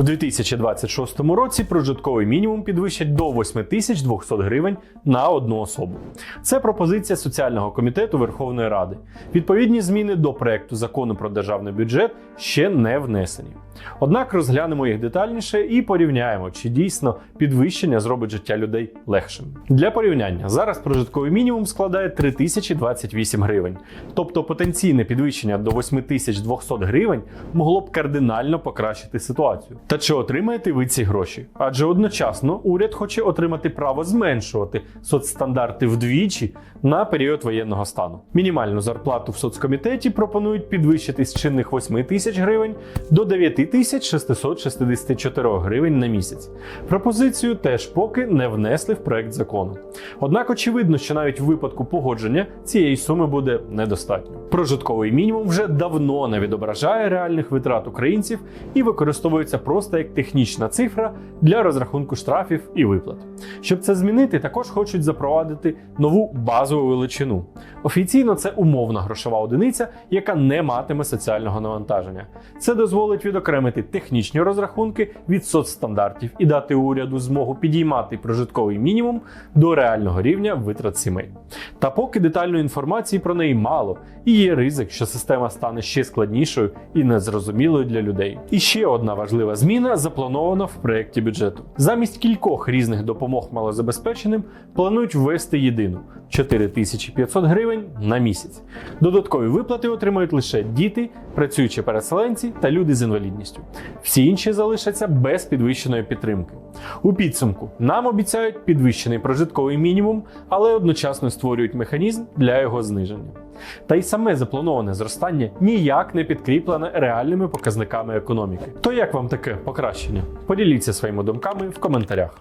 В 2026 році прожитковий мінімум підвищать до 8200 гривень на одну особу. Це пропозиція соціального комітету Верховної Ради. Відповідні зміни до проекту закону про державний бюджет ще не внесені. Однак розглянемо їх детальніше і порівняємо, чи дійсно підвищення зробить життя людей легшим. Для порівняння зараз прожитковий мінімум складає 3028 гривень, тобто потенційне підвищення до 8200 гривень могло б кардинально покращити ситуацію. Та чи отримаєте ви ці гроші? Адже одночасно уряд хоче отримати право зменшувати соцстандарти вдвічі на період воєнного стану. Мінімальну зарплату в соцкомітеті пропонують підвищити з чинних 8 тисяч гривень до 9664 гривень на місяць. Пропозицію теж поки не внесли в проект закону. Однак очевидно, що навіть в випадку погодження цієї суми буде недостатньо. Прожитковий мінімум вже давно не відображає реальних витрат українців і використовується просто як технічна цифра для розрахунку штрафів і виплат. Щоб це змінити, також хочуть запровадити нову базову величину. Офіційно це умовна грошова одиниця, яка не матиме соціального навантаження. Це дозволить відокремити технічні розрахунки від соцстандартів і дати уряду змогу підіймати прожитковий мінімум до реального рівня витрат сімей. Та поки детальної інформації про неї мало, і є ризик, що система стане ще складнішою і незрозумілою для людей. І ще одна важлива зміна запланована в проєкті бюджету. Замість кількох різних допомог малозабезпеченим планують ввести єдину 4500 гривень на місяць. Додаткові виплати отримають лише діти, працюючі переселенці та люди з інвалідністю. Всі інші залишаться без підвищеної підтримки. У підсумку нам обіцяють підвищений прожитковий мінімум, але одночасно створюють механізм для його зниження. Та й саме заплановане зростання ніяк не підкріплене реальними показниками економіки. То як вам таке покращення? Поділіться своїми думками в коментарях.